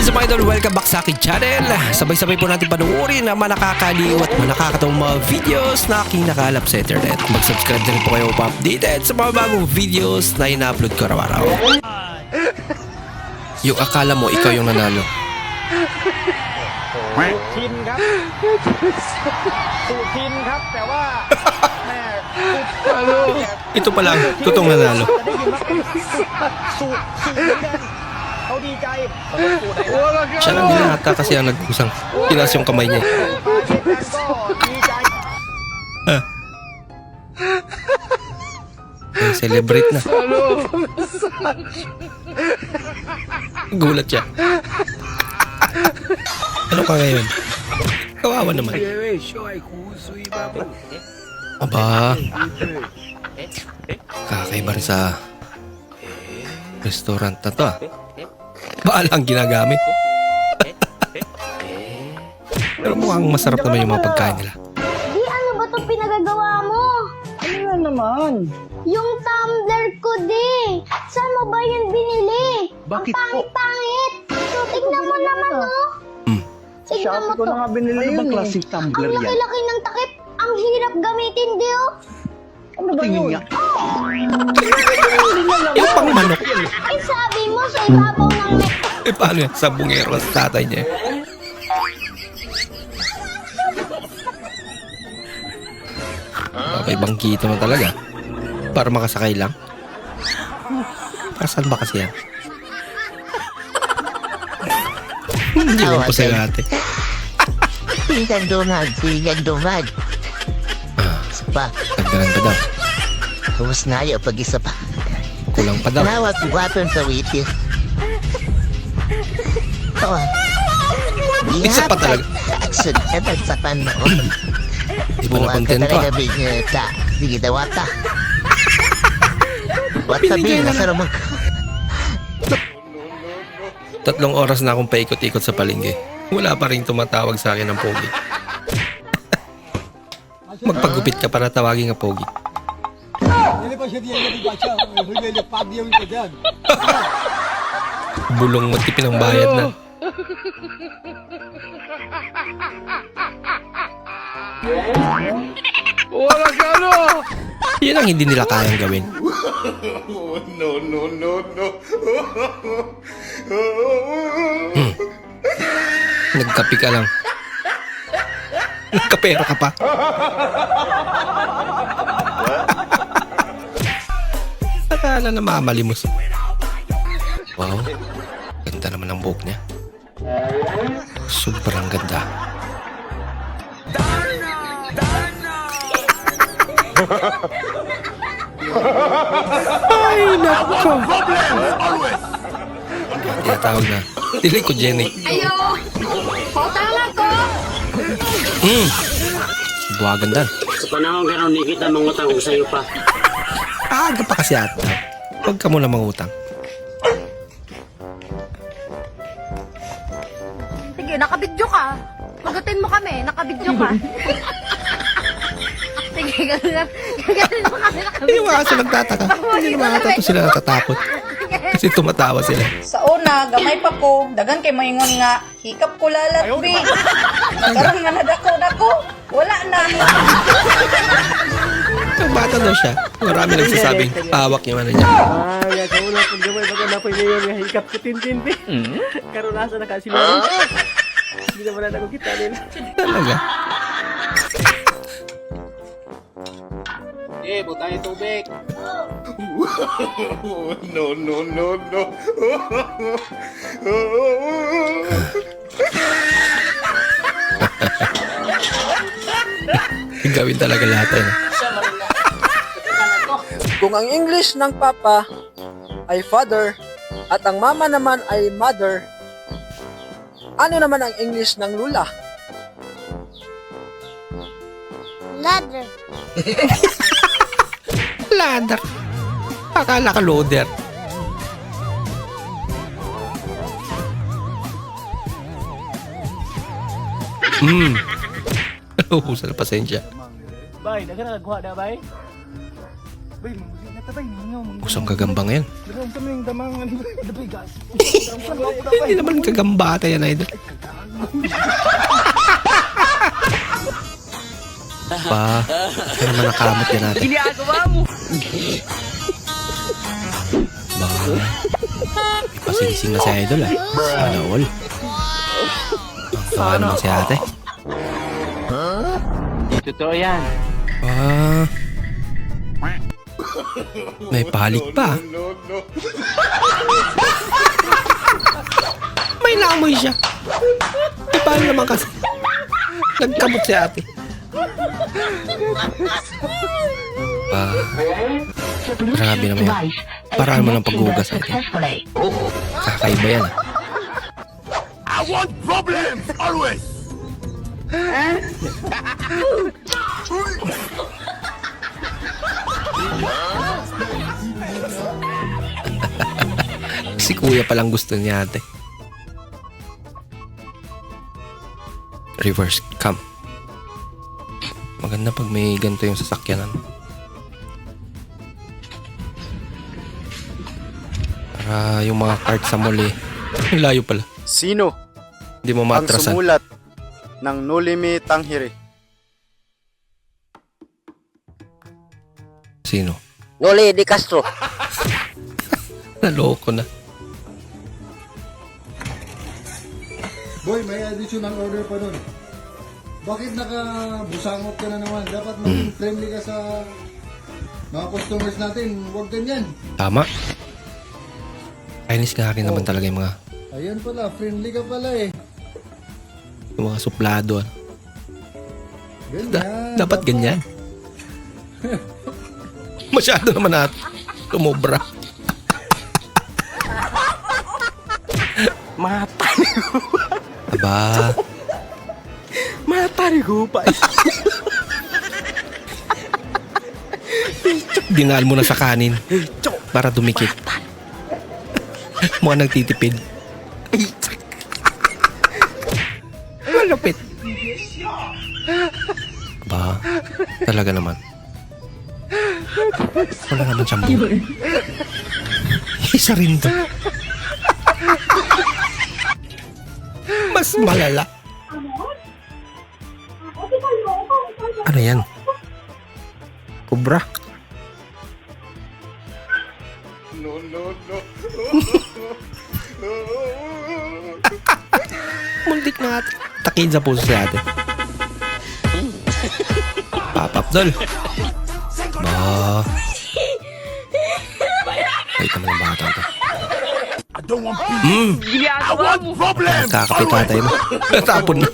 What's up mga idol? Welcome back sa aking channel. Sabay-sabay po natin panuorin ang mga nakakaliw at mga nakakatawang mga videos na aking nakalap sa internet. Mag-subscribe na rin po kayo pa-updated sa mga bagong videos na ina-upload ko araw-araw. Yung akala mo, ikaw yung nanalo. ชินครับ สูตรชินครับ แต่ว่าแม่ Ito pa lang, totoong nanalo. จะได้ยินว่าเป็นสูตรสูตรเหมือนกัน เขาดีใจเขาเป็นสูตรไหนนะ Siya lang din ata kasi ang nagkusang. Pinas yung kamay niya. eh. มาเช่นกันก็ดีใจ Ay, celebrate na. Gulat siya. ano ka ngayon? Kawawa naman. Aba. Kakaiba rin sa restaurant na to ah. Baalang ginagamit. Pero mukhang masarap naman yung mga pagkain nila. Di ano ba itong pinagagawa mo? ano yan naman Yung tumbler ko, di. Saan mo ba yun binili? Bakit Ang pangit-pangit. So, tignan mo naman, oh. Mm. Tignan mo Shopee ko to. na nga binili Ano yun bang eh. klaseng Ang tumbler yan? laki-laki ng takip. Ang hirap gamitin, di, oh. ano ba Tingin yun nga. Yung pang manok. Ay, sabi mo, sa ibabaw ng. Eh paano yan? Sa bungero sa tatay niya. Okay, bangkito mo talaga. Para makasakay lang. Para saan ba kasi yan? Hindi mo po sa ate. Sigan dumag, sigan dumag. Ah, Isa pa, tagdalan pa daw. huwas na ayaw pag isa pa. Kulang pa daw. Nawag waton sa witi. Oh. Isa pa talaga. Action, eto sa pano. Di ba na Buwan ka kontento ah. talaga wata. Wata Binigay bin, na nasa ramang Tatlong oras na akong paikot-ikot sa palengke. Wala pa rin tumatawag sa akin ng pogi. Magpagupit ka para tawagin ang pogi. Bulong matipin ang bayad na. Wala ka ano Yun ang hindi nila kayang gawin. Hmm. Nagkapi ka lang. Nagkapera ka pa. Akala na mamalimos. Wow. Ganda naman ang buhok niya. Sobrang ganda. Ay, nako. Tinatawag na. Dili ko Jenny. Ayo! Pautang ako! Hmm. Buwagan dan. Sa panahon ganon, di kita mangutang ko sa iyo pa. Aga pa kasi ata. Huwag ka muna mangutang. Sige, nakabidyo ka. Pagatin mo kami, nakabidyo ka. Sige, ganun Ganun mo kami, Hindi nakabidyo naman kasi nagtataka. Hindi naman ata to sila natatakot. Kasi tumatawa sila. Sa una, gamay pa ko, dagan kay moingon nga, hikap ko lalat, bi. Nagkaroon nga nadako nako, wala na. Ang bata daw siya. Marami nagsasabing hawak yung ano niya. ay sa una pag gamay baka napay ngayon nga hikap ko tintin bi karon nasa na kasi meron hindi naman na ako kita nila Talaga. eh butang yung tubig Gawin talaga lahat eh. no? Kung ang English ng papa ay father at ang mama naman ay mother, ano naman ang English ng lula? Ladder. Ladder. Akala ka loader. Hmm. Ubusan na pasensya. bay dagan na nagkuha na bay bay Kusang gagamba ngayon. Hindi naman kagambata yan, idol. Pa, kaya naman nakamot yan natin. Ginagawa mo! Ba, ipasingsing na si idol ah. Sana all. Ang tawa naman si ate. Totoo yan. Ah. May palik pa. May lamoy siya. Eh, paano naman kasi? Nagkamot si ate. Ah. Grabe naman yan. Paraan mo ng paghugas ate. Kakaiba yan ah. Si kuya palang gusto niya ate. Reverse cam. Maganda pag may ganito yung sasakyan ano. Para yung mga cart sa mall eh. Ang layo pala. Sino Hindi mo ang matrasan. sumulat ng No Limit Tanghiri? Sino? Noli Di Castro. Naloko na. Boy, may additional order pa doon. Bakit nakabusangot ka na naman? Dapat maging friendly ka sa mga customers natin. Huwag ganyan. Tama. Kainis nga akin naman talaga yung mga, Ayan pala, friendly ka pala eh. yung mga suplado. Ano. Ganyan. Da- dapat ganyan. Masyado naman natin. Tumobra. Mata Aba, Mata ni Gupa. dinal mo na sa kanin. Para dumikit. Mukhang nagtitipid. Malupit. Ba, talaga naman. Wala naman siyang buhay. Isa rin to. Mas malala. Ano yan? Cobra? Muntik na ate. Takid sa puso si ate. Dol. Ba. Wait naman ang bata to. Mm. Ginagawa mo! Kakapit tatay mo. Tapon na.